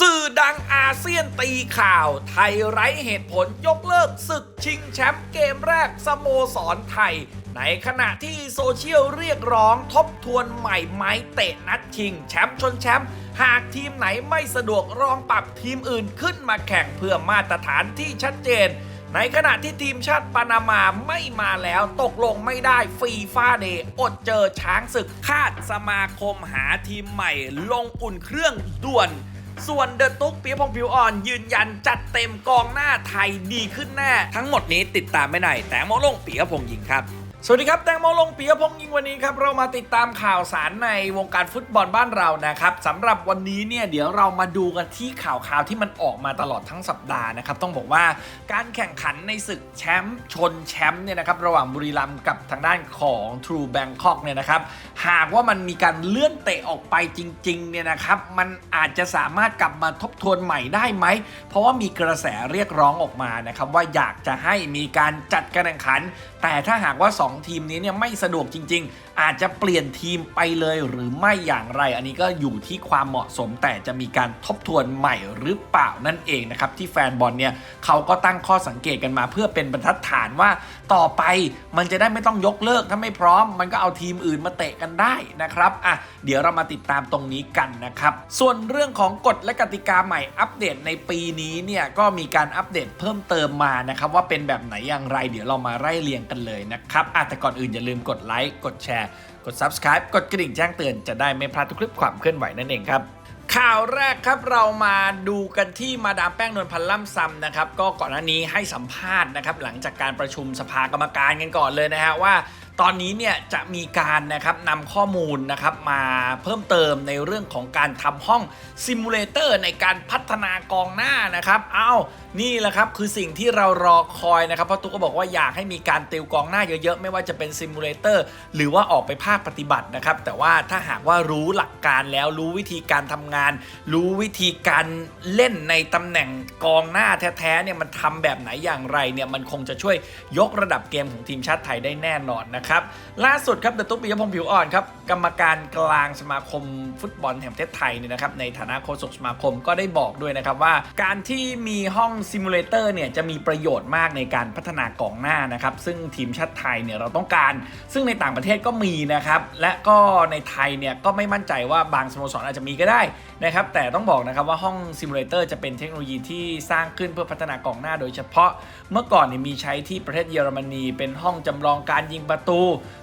สื่อดังอาเซียนตีข่าว ไทยไร้เหตุผลยกเลิกศึกชิงแชมป์เกมแรกสโมสรไทย ในขณะที่โซเชียลเรียกร้องทบทวนใหม่ไม้เตะนัดชิง แชมป์ชนแชมป์หากทีมไหนไม่สะดวกรองปรับทีมอื่นขึ้นมาแข่งเพื่อมาตรฐานที่ชัดเจน ในขณะที่ทีมชาติปานามาไม่มาแล้วตกลงไม่ได้ฟีฟ่าเดย์อดเจอช้างศึกคาดสมาคมหาทีมใหม่ ลงอุ่นเครื่องด่วน ส่วนเดอะตุ๊กเปียพงผิวอ่อน ยืนยันจัดเต็มกองหน้าไทยดีขึ้นแน่ ทั้งหมดนี้ติดตามไม่ไหนแต่โมลงเปียพงยิงครับ สวัสดีครับ แตงโมลงเปียพงษ์ยิงวันนี้ครับ เรามาติดตามข่าวสารในวงการฟุตบอลบ้านเรานะครับสำหรับวันนี้เนี่ยเดี๋ยวเรามาดูกันที่ข่าวข่าวที่มันออกมาตลอดทั้งสัปดาห์นะครับ ต้องบอกว่าการแข่งขันในศึกแชมป์ชนแชมป์เนี่ยนะครับระหว่างบุรีรัมย์กับทางด้านของ True Bangkok เนี่ยนะครับหากว่ามันมีการเลื่อนเตะออกไปจริงๆเนี่ยนะครับมันอาจจะสามารถกลับมาทบทวนใหม่ได้ไหมเพราะว่ามีกระแสเรียกร้องออกมานะครับว่าอยากจะให้มีการจัดการแข่งขัน แต่ถ้าหากว่า 2ทีมนี้เนี่ยไม่สะดวกจริง ๆ อาจจะเปลี่ยนทีมไปเลยหรือไม่อย่างไร อันนี้ก็อยู่ที่ความเหมาะสมแต่จะมีการทบทวนใหม่หรือเปล่านั่นเองนะครับที่แฟนบอลเนี่ยเขาก็ตั้งข้อสังเกตกันมาเพื่อเป็นบรรทัดฐานว่า ต่อไปมันจะได้ไม่ต้องยกเลิกถ้าไม่พร้อม มันก็เอาทีมอื่นมาเตะกันได้นะครับอะเดี๋ยวเรามาติดตามตรงนี้กันนะครับ ส่วนเรื่องของกฎและกติกาใหม่อัปเดตในปีนี้เนี่ยก็มีการอัปเดตเพิ่มเติมมานะครับว่าเป็นแบบไหนอย่างไร เดี๋ยวเรามาไล่เรียงกันเลยนะครับอะแต่ก่อนอื่นอย่าลืมกดไลค์กดแชร์กด Subscribe กดกระดิ่งแจ้งเตือนจะได้ไม่พลาดทุกคลิปความเคลื่อนไหวนั่นเองครับ ข่าวแรกครับเรามาดูกันที่มาดามแป้งนวลพันธ์ล่ำซำนะครับก็ก่อนหน้านี้ให้สัมภาษณ์นะครับหลังจากการประชุมสภากรรมการกันก่อนเลยนะฮะว่า ตอนนี้เนี่ยจะมีการนะครับนำข้อมูลนะครับมาเพิ่มเติมในเรื่องของการทำห้องซิมูเลเตอร์ในการพัฒนากองหน้านะครับเอา นี่แหละครับคือสิ่งที่เรารอคอยนะครับเพราะตุ๊กก็บอกว่าอยากให้มีการติวกองหน้าเยอะๆ ไม่ว่าจะเป็นซิมูเลเตอร์หรือว่าออกไปภาคปฏิบัตินะครับ แต่ว่าถ้าหากว่ารู้หลักการแล้วรู้วิธีการทำงาน รู้วิธีการเล่นในตำแหน่งกองหน้าแท้ๆเนี่ยมันทำแบบไหนอย่างไรเนี่ยมันคงจะช่วยยกระดับเกมของทีมชาติไทยได้แน่นอนนะครับล่าสุดครับเดตุ๊กปิยพงษ์ผิวอ่อนครับกรรมการกลางสมาคมฟุตบอลแห่งประเทศไทยเนี่ยนะครับในฐานะโฆษกสมาคมก็ได้บอกด้วยนะครับว่าการที่มีห้องซิมูเลเตอร์เนี่ยจะมีประโยชน์มากในการพัฒนากองหน้านะครับซึ่งทีมชาติไทยเนี่ยเราต้องการ ซึ่งในต่างประเทศก็มีนะครับและก็ในไทยเนี่ยก็ไม่มั่นใจว่าบางสโมสรอาจจะมีก็ได้นะครับแต่ต้องบอกนะครับว่าห้องซิมูเลเตอร์จะเป็นเทคโนโลยีที่สร้างขึ้นเพื่อพัฒนากองหน้าโดยเฉพาะเมื่อก่อนเนี่ยมีใช้ที่ประเทศเยอรมนีเป็นห้องจำลองการยิงประตู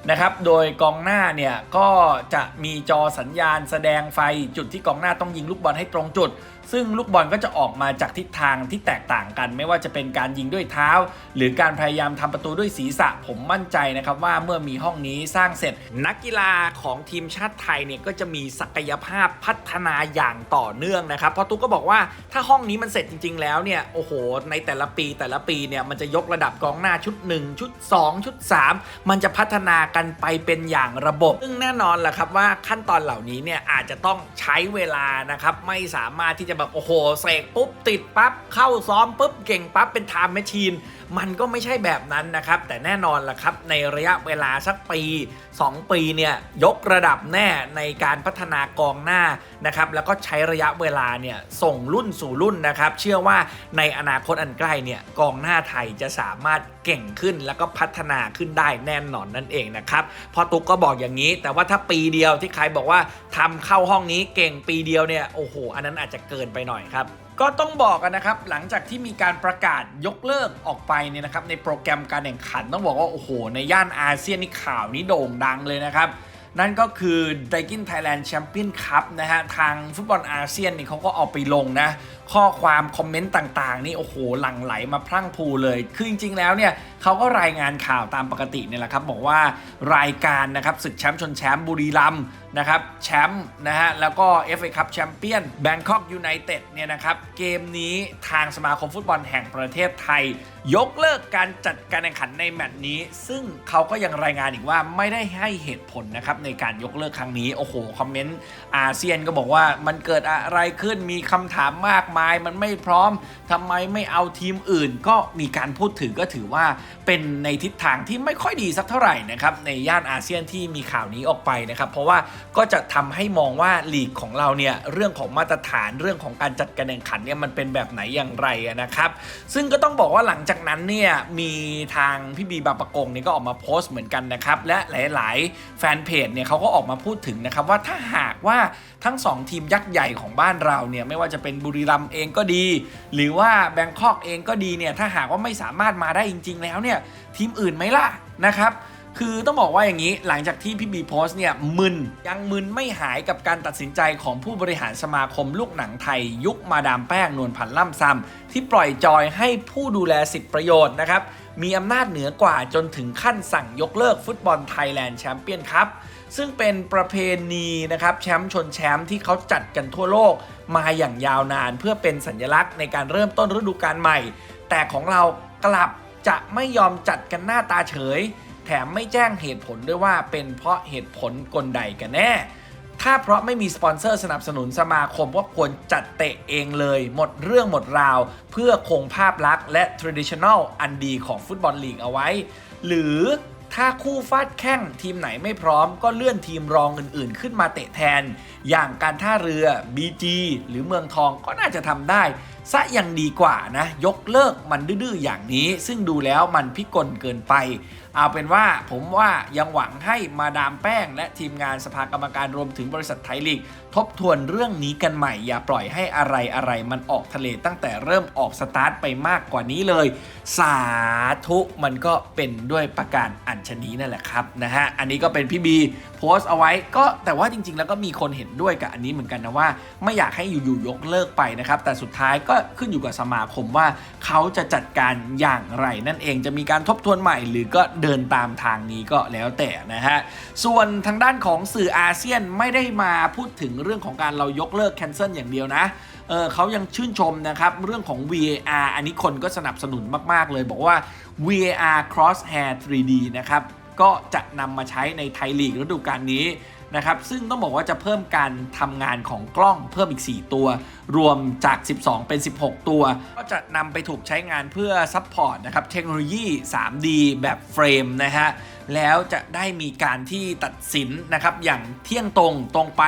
นะครับโดยกองหน้าเนี่ยก็จะมีจอสัญญาณแสดงไฟจุดที่กองหน้าต้องยิงลูกบอลให้ตรงจุด ซึ่งลูกบอลก็จะออกมาจากทิศทางที่แตกต่างกัน ไม่ว่าจะเป็นการยิงด้วยเท้า หรือการพยายามทำประตูด้วยศีรษะผมมั่นใจนะครับว่าเมื่อมีห้องนี้สร้างเสร็จ นักกีฬาของทีมชาติไทยเนี่ยก็จะมีศักยภาพพัฒนาอย่างต่อเนื่องนะครับเพราะตุ๊กก็บอกว่าถ้าห้องนี้มันเสร็จจริง ๆ แล้วเนี่ยโอ้โห ในแต่ละปีแต่ละปีเนี่ยมันจะยกระดับกองหน้าชุด 1 ชุด 2 ชุด 3 มันจะพัฒนากันไปเป็นอย่างระบบ ซึ่งแน่นอนแหละครับว่าขั้นตอนเหล่านี้เนี่ยอาจจะต้องใช้เวลานะครับไม่สามารถที่จะแบบโอ้โหเสกปุ๊บติดปั๊บเข้าซ้อมอมปุ๊บเก่งปั๊บเป็นไทม์แมชชีนมันก็ไม่ใช่แบบนั้นนะครับ แต่แน่นอนล่ะครับ ในระยะเวลาสักปี 2 ปีเนี่ยยกระดับแน่ในการพัฒนากองหน้านะครับแล้วก็ใช้ระยะเวลาเนี่ยส่งรุ่นสู่รุ่นนะครับ เชื่อว่าในอนาคตอันใกล้เนี่ยกองหน้าไทยจะสามารถเก่งขึ้นแล้วก็พัฒนาขึ้นได้แน่นอนนั่นเองนะครับพอตุ๊กก็บอกอย่างนี้ แต่ว่าถ้าปีเดียวที่ใครบอกว่าทำเข้าห้องนี้เก่งปีเดียวเนี่ยโอ้โหอันนั้นอาจจะเกินไปหน่อยครับ ก็ต้องบอกกันนะครับ หลังจากที่มีการประกาศยกเลิกออกไปเนี่ยนะครับในโปรแกรมการแข่งขันต้องบอกว่า โอ้โห ในย่านอาเซียนนี่ข่าวนี้โด่งดังเลยนะครับ นั่นก็คือ d a i k i n Thailand Champion Cup นะฮะ ทางฟุตบอลอาเซียนนี่เขาก็เอาไปลงนะ ข้อความคอมเมนต์ต่างๆ นี่โอ้โหหลั่งไหลมาพรั่งพูเลย คือจริง ๆ แล้วเนี่ยเขาก็รายงานข่าวตามปกติเนี่ยแหละครับ บอกว่ารายการนะครับศึกแชมป์ชนแชมป์บุรีรัมย์นะครับแชมป์นะฮะแล้วก็ FA Cup แชมเปี้ยนแบงคอกยูไนเต็ดเนี่ยนะครับเกมนี้ทางสมาคมฟุตบอลแห่งประเทศไทย ยกเลิกการจัดการแข่งขันในแมตช์นี้ ซึ่งเขาก็ยังรายงานอีกว่าไม่ได้ให้เหตุผลนะครับในการยกเลิกครั้งนี้โอ้โหคอมเมนต์อาเซียนก็บอกว่ามันเกิดอะไรขึ้นมีคำถามมากมายมันไม่พร้อมทำไมไม่เอาทีมอื่น ก็มีการพูดถึงก็ถือว่าเป็นในทิศทางที่ไม่ค่อยดีสักเท่าไหร่นะครับในย่านอาเซียนที่มีข่าวนี้ออกไปนะครับเพราะว่าก็จะทำให้มองว่าลีกของเราเนี่ยเรื่องของมาตรฐานเรื่องของการจัดการแข่งขันเนี่ยมันเป็นแบบไหนอย่างไรนะครับซึ่งก็ต้องบอกว่าหลังจากนั้นเนี่ยมีทางพี่บีบาปะกงเนี่ยก็ออกมาโพสต์เหมือนกันนะครับและหลาย ๆ แฟนเพจเนี่ยเขาก็ออกมาพูดถึงนะครับว่าถ้าหากว่าทั้ง 2 ทีมยักษ์ใหญ่ของบ้านเราเนี่ยไม่ว่าจะเป็นบุรีรัมเองก็ดี หรือว่าแบงคอกเองก็ดีเนี่ยถ้าหากว่าไม่สามารถมาได้จริง ๆ แล้วเนี่ยทีมอื่นไหมล่ะนะครับคือต้องบอกว่าอย่างนี้หลังจากที่พี่บีโพสต์เนี่ยมึนยังมึนไม่หายกับการตัดสินใจของผู้บริหารสมาคมลูกหนังไทย ยุคมาดามแป้งนวลพันธ์ล่ำซำที่ปล่อยจอยให้ผู้ดูแลสิทธิประโยชน์นะครับ มีอำนาจเหนือกว่าจนถึงขั้นสั่งยกเลิกฟุตบอลไทยแลนด์แชมเปี้ยนคัพซึ่งเป็นประเพณีนะครับแชมป์ชนแชมป์ที่เขาจัดกันทั่วโลกมาอย่างยาวนาน เพื่อเป็นสัญลักษณ์ในการเริ่มต้นฤดูกาลใหม่ แต่ของเรากลับจะไม่ยอมจัดกันหน้าตาเฉย แถมไม่แจ้งเหตุผลด้วยว่าเป็นเพราะเหตุผลกลใดกันแน่ ถ้าเพราะไม่มีสปอนเซอร์สนับสนุนสมาคมก็ควรจัดเตะเองเลย หมดเรื่องหมดราว เพื่อคงภาพลักษณ์และ traditional อันดีของฟุตบอลลีกเอาไว้ หรือถ้าคู่ฟาดแข้งทีมไหนไม่พร้อมก็เลื่อนทีมรองอื่นๆ ขึ้นมาเตะแทน อย่างการท่าเรือ BG หรือเมืองทองก็น่าจะทำได้ซะยังดีกว่านะ ยกเลิกมันดื้อๆอย่างนี้ ซึ่งดูแล้วมันพิกลเกินไป เอาเป็นว่าผมว่ายังหวังให้มาดามแป้ง และทีมงานสภากรรมการรวมถึงบริษัทไทยลีกทบทวนเรื่องนี้กันใหม่ อย่าปล่อยให้อะไรอะไรมันออกทะเลตั้งแต่เริ่มออกสตาร์ทไปมากกว่านี้เลย สาธุมันก็เป็นด้วยประการอัญชนีนั่นแหละครับนะฮะอันนี้ก็เป็นพี่บีโพสต์เอาไว้ก็แต่ว่าจริง ๆ แล้วก็มีคนเห็นด้วยกับอันนี้เหมือนกันนะว่า ไม่อยากให้อยู่ๆยกเลิกไปนะครับแต่สุดท้ายก็ขึ้นอยู่กับสมาคมว่าเขาจะจัดการอย่างไรนั่นเองจะมีการทบทวนใหม่ หรือก็เดินตามทางนี้ก็แล้วแต่นะฮะส่วนทางด้านของสื่ออาเซียนไม่ได้มาพูดถึงเรื่องของการเรายกเลิกแคนเซิลอย่างเดียวนะเออเขายังชื่นชมนะครับเรื่องของ VAR อันนี้คนก็สนับสนุนมาก ๆ เลยบอกว่า VAR Crosshair 3D นะครับก็จะนำมาใช้ในไทยลีกฤดูกาลนี้นะครับซึ่งต้องบอกว่าจะเพิ่มการทำงานของกล้องเพิ่มอีก 4 ตัว รวมจาก 12 เป็น 16 ตัว ก็จะนำไปถูกใช้งานเพื่อซัพพอร์ตนะครับเทคโนโลยี 3D แบบเฟรมนะฮะ แล้วจะได้มีการที่ตัดสินนะครับอย่างเที่ยงตรงตรงไป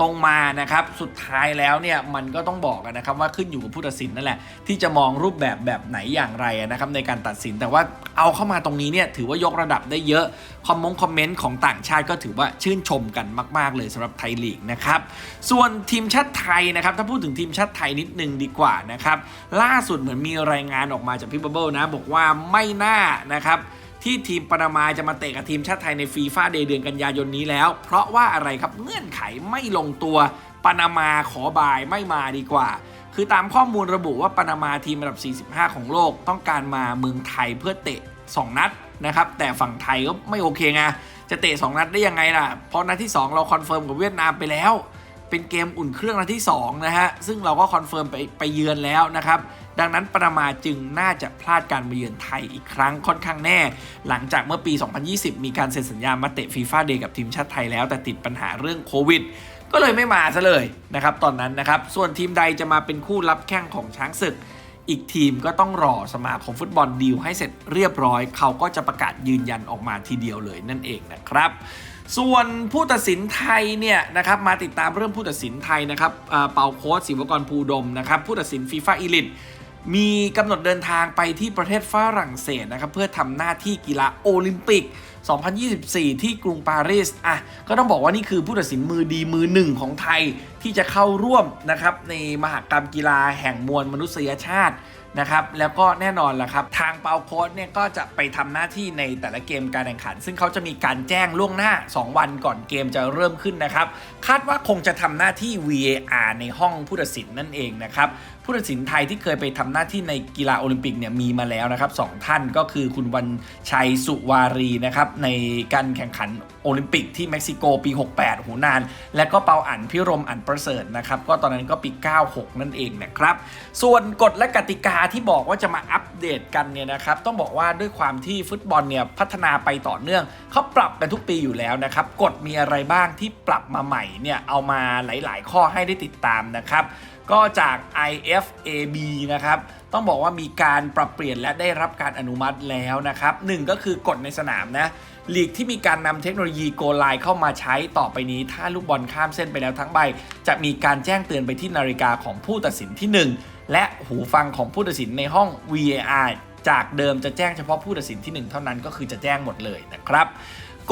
ตรงมานะครับสุดท้ายแล้วเนี่ยมันก็ต้องบอกนะครับว่าขึ้นอยู่กับผู้ตัดสินนั่นแหละที่จะมองรูปแบบแบบไหนอย่างไรนะครับในการตัดสินแต่ว่าเอาเข้ามาตรงนี้เนี่ยถือว่ายกระดับได้เยอะคอมมงคอมเมนต์ของต่างชาติก็ถือว่าชื่นชมกันมาก ๆ เลยสำหรับไทยลีกนะครับส่วนทีมชาติไทยนะครับถ้าพูดถึงทีมชาติไทยนิดนึงดีกว่านะครับล่าสุดเหมือนมีรายงานออกมาจากพี่บับเบิลนะบอกว่าไม่น่านะครับ ที่ทีมปานามาจะมาเตะกับทีมชาติไทยในฟีฟ่าเดย์เดือนกันยายนนี้แล้ว เพราะว่าอะไรครับเงื่อนไขไม่ลงตัวปานามาขอบายไม่มาดีกว่า คือตามข้อมูลระบุว่าปานามาทีมอันดับ 45 ของโลก ต้องการมาเมืองไทยเพื่อเตะ 2 นัดนะครับ แต่ฝั่งไทยก็ไม่โอเคไงจะเตะ 2 นัดได้ยังไงล่ะ เพราะนัดที่ 2 เราคอนเฟิร์มกับเวียดนามไปแล้ว เป็นเกมอุ่นเครื่องนัดที่2นะฮะซึ่งเราก็คอนเฟิร์มไปไปเยือนแล้วนะครับ ดังนั้นปานามาจึงน่าจะพลาดการมาเยือนไทยอีกครั้งค่อนข้างแน่ หลังจากเมื่อปี 2020 มีการเซ็นสัญญามาเตะฟีฟ่าเดย์กับทีมชาติไทยแล้วแต่ติดปัญหาเรื่องโควิดก็เลยไม่มาซะเลยนะครับตอนนั้นนะครับ ส่วนทีมใดจะมาเป็นคู่รับแข้งของช้างศึก อีกทีมก็ต้องรอสมาคมฟุตบอลดีลให้เสร็จเรียบร้อย เขาก็จะประกาศยืนยันออกมาทีเดียวเลยนั่นเองนะครับ ส่วนผู้ตัดสินไทยเนี่ยนะครับมาติดตามเรื่องผู้ตัดสินไทยนะครับเปาโค้ชศิวกรภูดมนะครับผู้ตัดสินฟีฟ่าอีลิต มีกำหนดเดินทางไปที่ประเทศฝรั่งเศสนะครับ เพื่อทำหน้าที่กีฬาโอลิมปิก 2024 ที่กรุงปารีสอะก็ต้องบอกว่านี่คือผู้ตัดสินมือดีมือหนึ่งของไทยที่จะเข้าร่วมนะครับในมหกรรมกีฬาแห่งมวลมนุษยชาตินะครับแล้วก็แน่นอนละครับ ทางเปาโค้ดเนี่ยก็จะไปทำหน้าที่ในแต่ละเกมการแข่งขัน ซึ่งเขาจะมีการแจ้งล่วงหน้า 2 วันก่อนเกมจะเริ่มขึ้นนะครับ คาดว่าคงจะทำหน้าที่ VAR ในห้องผู้ตัดสินนั่นเองนะครับผู้ตัดสินไทยที่เคยไปทำหน้าที่ในกีฬาโอลิมปิกเนี่ยมีมาแล้วนะครับสองท่านก็คือคุณวันชัยสุวารีนะครับในการแข่งขันโอลิมปิกที่เม็กซิโกปี 68หูนาน และก็เปาอันพิรมอันประเสริฐนะครับก็ตอนนั้นก็ปี 96 นั่นเองนะครับส่วนกฎและกติกาที่บอกว่าจะมาอัปเดตกันเนี่ยนะครับต้องบอกว่าด้วยความที่ฟุตบอลเนี่ยพัฒนาไปต่อเนื่องเขาปรับกันทุกปีอยู่แล้วนะครับกฎมีอะไรบ้างที่ปรับมาใหม่เนี่ยเอามาหลาย ๆ ข้อให้ได้ติดตามนะครับ ก็จาก IFAB นะครับ ต้องบอกว่ามีการปรับเปลี่ยนและได้รับการอนุมัติแล้วนะครับหนึ่งก็คือกฎในสนามนะลีกที่มีการนำเทคโนโลยีโกไลเข้ามาใช้ต่อไปนี้ ถ้าลูกบอลข้ามเส้นไปแล้วทั้งใบ จะมีการแจ้งเตือนไปที่นาฬิกาของผู้ตัดสินที่ 1 และหูฟังของผู้ตัดสินในห้อง VAR จากเดิมจะแจ้งเฉพาะผู้ตัดสินที่ 1 เท่านั้นก็คือจะแจ้งหมดเลยนะครับ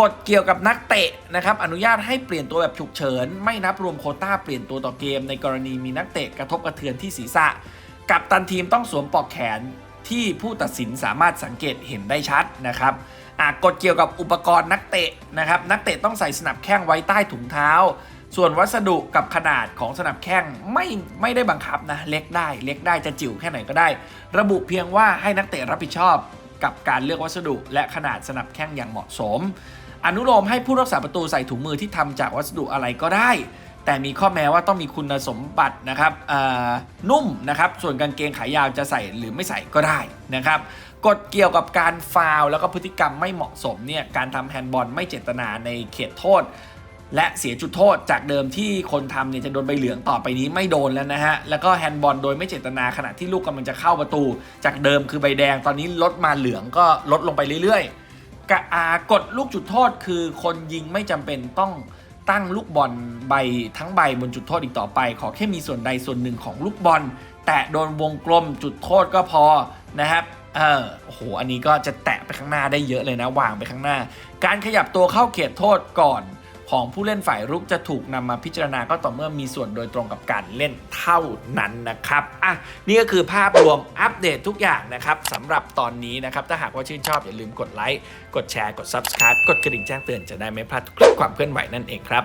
กฎเกี่ยวกับนักเตะนะครับอนุญาตให้เปลี่ยนตัวแบบฉุกเฉิน ไม่นับรวมโคต้าเปลี่ยนตัวต่อเกม ในกรณีมีนักเตะกระทบกระเทือนที่ศีรษะ กับตันทีมต้องสวมปลอกแขนที่ผู้ตัดสินสามารถสังเกตเห็นได้ชัดนะครับกฎเกี่ยวกับอุปกรณ์นักเตะนะครับนักเตะต้องใส่สนับแข้งไว้ใต้ถุงเท้า ส่วนวัสดุกับขนาดของสนับแข้งไม่ไม่ได้บังคับนะ เล็กได้ เล็กได้จะจิ๋วแค่ไหนก็ได้ ระบุเพียงว่าให้นักเตะรับผิดชอบ กับการเลือกวัสดุและขนาดสนับแข้งอย่างเหมาะสม อนุโลมให้ผู้รักษาประตูใส่ถุงมือที่ทำจากวัสดุอะไรก็ได้ แต่มีข้อแม้ว่าต้องมีคุณสมบัตินะครับอ่อนุ่มนะครับส่วนกางเกงขายาวจะใส่หรือไม่ใส่ก็ได้นะครับกฎเกี่ยวกับการฟาวล์แล้วก็พฤติกรรมไม่เหมาะสมเนี่ยการทำแฮนด์บอลไม่เจตนาในเขตโทษ และเสียจุดโทษจากเดิมที่คนทำเนี่ยจะโดนใบเหลืองต่อไปนี้ไม่โดนแล้วนะฮะ แล้วก็แฮนด์บอลโดยไม่เจตนาขณะที่ลูกกำลังจะเข้าประตู จากเดิมคือใบแดงตอนนี้ลดมาเหลืองก็ลดลงไปเรื่อยๆกะอากฎลูกจุดโทษคือคนยิงไม่จำเป็นต้องตั้งลูกบอลใบทั้งใบบนจุดโทษอีกต่อไป ขอแค่มีส่วนใดส่วนหนึ่งของลูกบอล แตะโดนวงกลมจุดโทษก็พอนะครับเออโอ้โหอันนี้ก็จะแตะไปข้างหน้าได้เยอะเลยนะวางไปข้างหน้า การขยับตัวเข้าเขตโทษก่อน ของผู้เล่นฝ่ายรุกจะถูกนำมาพิจารณาก็ต่อเมื่อมีส่วนโดยตรงกับการเล่นเท่านั้นนะครับอะนี่ก็คือภาพรวมอัปเดตทุกอย่างนะครับสำหรับตอนนี้นะครับถ้าหากว่าชื่นชอบอย่าลืมกดไลค์กดแชร์กด Subscribe กดกระดิ่งแจ้งเตือนจะได้ไม่พลาดทุกคลิปความเคลื่อนไหวนั่นเองครับ